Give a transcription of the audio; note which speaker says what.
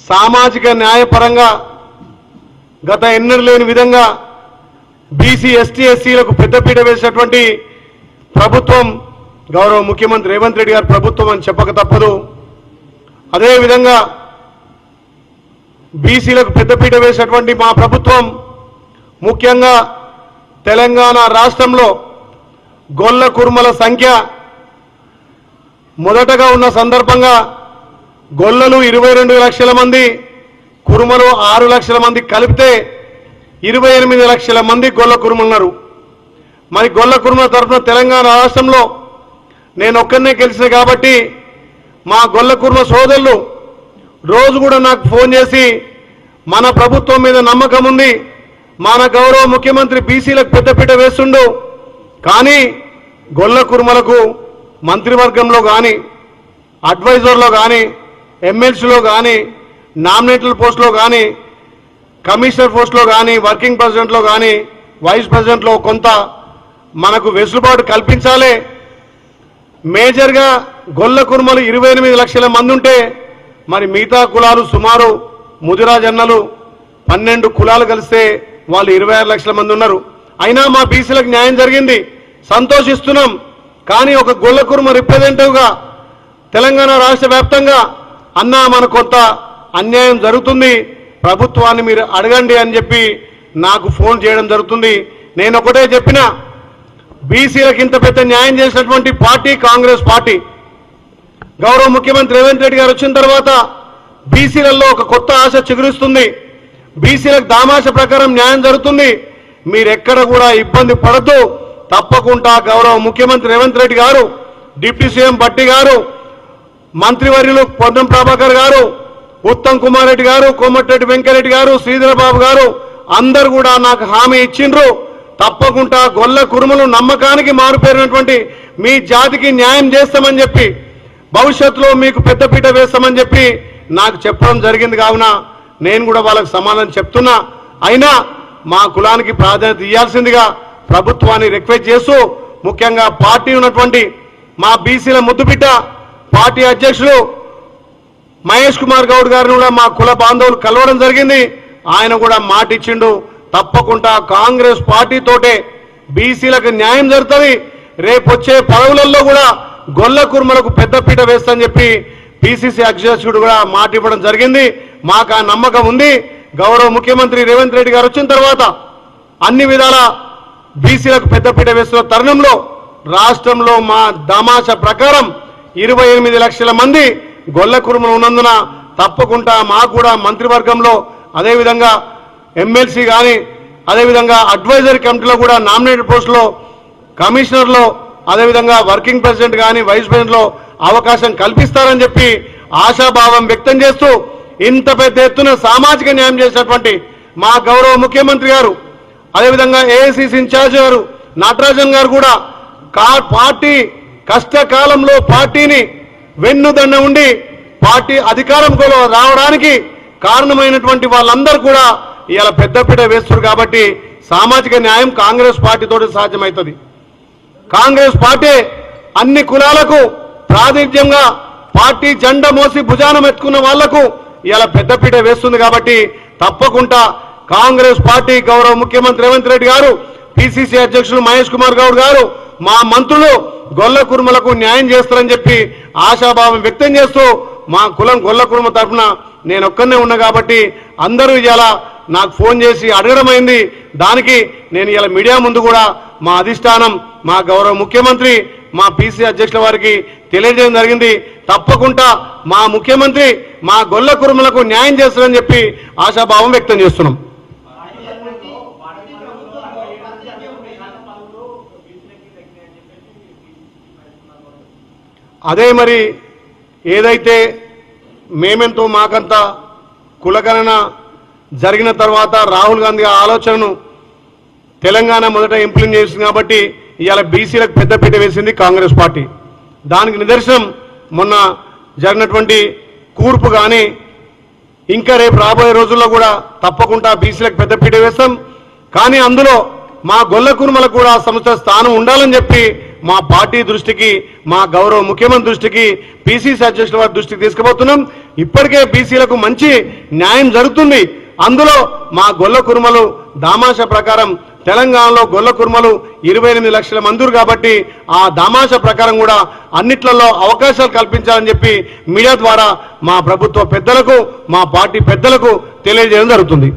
Speaker 1: సామాజిక న్యాయపరంగా గత ఎన్నడూ లేని విధంగా బీసీ ఎస్టీ ఎస్సీలకు పెద్దపీట వేసినటువంటి ప్రభుత్వం గౌరవ ముఖ్యమంత్రి రేవంత్ రెడ్డి గారి ప్రభుత్వం అని చెప్పక తప్పదు. అదేవిధంగా బీసీలకు పెద్దపీట వేసినటువంటి మా ప్రభుత్వం ముఖ్యంగా తెలంగాణ రాష్ట్రంలో గొల్ల కుర్మల సంఖ్య మొదటగా ఉన్న సందర్భంగా గొల్లలు ఇరవై రెండు లక్షల మంది కురుమలు ఆరు లక్షల మంది కలిపితే ఇరవై ఎనిమిది లక్షల మంది గొల్ల కురుమన్నారు మరి గొల్ల కురుమల తరఫున తెలంగాణ రాష్ట్రంలో నేను ఒక్కరినే గెలిచిన కాబట్టి మా గొల్ల కుర్మ సోదరులు రోజు కూడా నాకు ఫోన్ చేసి మన ప్రభుత్వం మీద నమ్మకం ఉంది మన గౌరవ ముఖ్యమంత్రి బీసీలకు పెద్దపీట వేస్తుండు. కానీ గొల్ల కుర్మలకు మంత్రివర్గంలో కానీ అడ్వైజర్లో కానీ ఎమ్మెల్సీలో కానీ నామినేటెడ్ పోస్టులో కానీ కమిషనర్ పోస్టులో కానీ వర్కింగ్ ప్రెసిడెంట్లో కానీ వైస్ ప్రెసిడెంట్లో కొంత మనకు వెసులుబాటు కల్పించాలి. మేజర్గా గొల్ల కుర్మలు ఇరవై ఎనిమిది లక్షల మంది ఉంటే మరి మిగతా కులాలు సుమారు ముదిరాజన్నలు పన్నెండు కులాలు కలిస్తే వాళ్ళు ఇరవై ఆరు లక్షల మంది ఉన్నారు. అయినా మా బీసీలకు న్యాయం జరిగింది. సంతోషిస్తున్నాం. కానీ ఒక గొల్ల కుర్మ రిప్రజెంటేటివ్గా తెలంగాణ రాష్ట్ర వ్యాప్తంగా అన్నా మన కొంత అన్యాయం జరుగుతుంది. ప్రభుత్వాన్ని మీరు అడగండి అని చెప్పి నాకు ఫోన్ చేయడం జరుగుతుంది. నేను ఒకటే చెప్పిన బీసీలకు ఇంత పెద్ద న్యాయం చేసినటువంటి పార్టీ కాంగ్రెస్ పార్టీ. గౌరవ ముఖ్యమంత్రి రేవంత్ రెడ్డి గారు వచ్చిన తర్వాత బీసీలలో ఒక కొత్త ఆశ చిగురిస్తుంది. బీసీలకు దామాష ప్రకారం న్యాయం జరుగుతుంది. మీరెక్కడ కూడా ఇబ్బంది పడద్దు. తప్పకుండా గౌరవ ముఖ్యమంత్రి రేవంత్ రెడ్డి గారు డిప్యూటీ సీఎం భట్టి గారు మంత్రివర్యులు పొన్నం ప్రభాకర్ గారు ఉత్తమ్ కుమార్ రెడ్డి గారు కోమటిరెడ్డి వెంకరెడ్డి గారు శ్రీధరబాబు గారు అందరు కూడా నాకు హామీ ఇచ్చిండ్రు. తప్పకుండా గొల్ల కురుములు నమ్మకానికి మారుపేరినటువంటి మీ జాతికి న్యాయం చేస్తామని చెప్పి భవిష్యత్తులో మీకు పెద్దపీట వేస్తామని చెప్పి నాకు చెప్పడం జరిగింది కావున నేను కూడా వాళ్ళకు సమాధానం చెప్తున్నా. అయినా మా కులానికి ప్రాధాన్యత ఇవ్వాల్సిందిగా ప్రభుత్వాన్ని రిక్వెస్ట్ చేస్తూ ముఖ్యంగా పార్టీ ఉన్నటువంటి మా బీసీల ముద్దుబిడ్డ పార్టీ అధ్యక్షులు మహేష్ కుమార్ గౌడ్ గారిని కూడా మా కుల బాంధవులు కలవడం జరిగింది. ఆయన కూడా మాట ఇచ్చిండు తప్పకుండా కాంగ్రెస్ పార్టీతోటే బీసీలకు న్యాయం జరుగుతుంది. రేపు వచ్చే పదవులలో కూడా గొల్ల కుర్మలకు పెద్దపీట వేస్తని చెప్పి పిసిసి అధ్యక్షుడు కూడా మాట ఇవ్వడం జరిగింది. మాకు ఆ నమ్మకం ఉంది. గౌరవ ముఖ్యమంత్రి రేవంత్ రెడ్డి గారు వచ్చిన తర్వాత అన్ని విధాల బీసీలకు పెద్దపీట వేస్తున్న తరుణంలో రాష్ట్రంలో మా దమాష ప్రకారం ఇరవై ఎనిమిది లక్షల మంది గొల్ల కురుములు ఉన్నందున తప్పకుండా మాకు కూడా మంత్రివర్గంలో అదేవిధంగా ఎమ్మెల్సీ కానీ అదేవిధంగా అడ్వైజరీ కమిటీలో కూడా నామినేటెడ్ పోస్టులో కమిషనర్లో అదేవిధంగా వర్కింగ్ ప్రెసిడెంట్ కానీ వైస్ ప్రెసిడెంట్లో అవకాశం కల్పిస్తారని చెప్పి ఆశాభావం వ్యక్తం చేస్తూ ఇంత పెద్ద ఎత్తున సామాజిక న్యాయం చేసినటువంటి మా గౌరవ ముఖ్యమంత్రి గారు అదేవిధంగా ఏఐసిసి ఇన్ఛార్జ్ గారు నటరాజన్ గారు కూడా పార్టీ కష్టకాలంలో పార్టీని వెన్నుదన్న ఉండి పార్టీ అధికారంలో రావడానికి కారణమైనటువంటి వాళ్ళందరూ కూడా ఇవాళ పెద్దపీట వేస్తారు కాబట్టి సామాజిక న్యాయం కాంగ్రెస్ పార్టీతో సాధ్యమవుతుంది కాంగ్రెస్ పార్టీ అన్ని కులాలకు ప్రాతినిధ్యంగా పార్టీ జెండా మోసి భుజానం ఎత్తుకున్న వాళ్ళకు ఇలా పెద్దపీట వేస్తుంది కాబట్టి తప్పకుండా కాంగ్రెస్ పార్టీ గౌరవ ముఖ్యమంత్రి రేవంత్ రెడ్డి గారు పిసిసి అధ్యక్షులు మహేష్ కుమార్ గౌడ్ గారు మా మంత్రులు గొల్ల కుర్మలకు న్యాయం చేస్తారని చెప్పి ఆశాభావం వ్యక్తం చేస్తూ మా కులం గొల్ల కుర్మ తరఫున నేను ఒక్కనే ఉన్నా కాబట్టి అందరూ ఇలా నాకు ఫోన్ చేసి అడగడం అయింది. దానికి నేను ఇలా మీడియా ముందు కూడా మా అధిష్టానం మా గౌరవ ముఖ్యమంత్రి మా పీసీ అధ్యక్షుల వారికి తెలియజేయడం జరిగింది. తప్పకుండా మా ముఖ్యమంత్రి మా గొల్ల కురుమలకు న్యాయం చేస్తారని చెప్పి ఆశాభావం వ్యక్తం చేస్తున్నాం. అదే మరి ఏదైతే మేమెంతో మాకంత కులగణన జరిగిన తర్వాత రాహుల్ గాంధీ ఆలోచనను తెలంగాణ మొదట ఇంప్లిమెంట్ చేసింది కాబట్టి ఇవాళ బీసీలకు పెద్దపీట వేసింది కాంగ్రెస్ పార్టీ. దానికి నిదర్శనం మొన్న జరిగినటువంటి కూర్పు కానీ ఇంకా రేపు రాబోయే రోజుల్లో కూడా తప్పకుండా బీసీలకు పెద్దపీట వేస్తాం. కానీ అందులో మా గొల్ల కుర్మలకు కూడా సంస్థ స్థానం ఉండాలని చెప్పి మా పార్టీ దృష్టికి మా గౌరవ ముఖ్యమంత్రి దృష్టికి పీసీసీ అధ్యక్షుల వారి దృష్టికి తీసుకుపోతున్నాం. ఇప్పటికే బీసీలకు మంచి న్యాయం జరుగుతుంది. అందులో మా గొల్ల కురుమలు దామాష ప్రకారం తెలంగాణలో గొల్ల కుర్మలు ఇరవై ఎనిమిది లక్షల మందిరు కాబట్టి ఆ దామాష ప్రకారం కూడా అన్నిట్లలో అవకాశాలు కల్పించాలని చెప్పి మీడియా ద్వారా మా ప్రభుత్వ పెద్దలకు మా పార్టీ పెద్దలకు తెలియజేయడం జరుగుతుంది.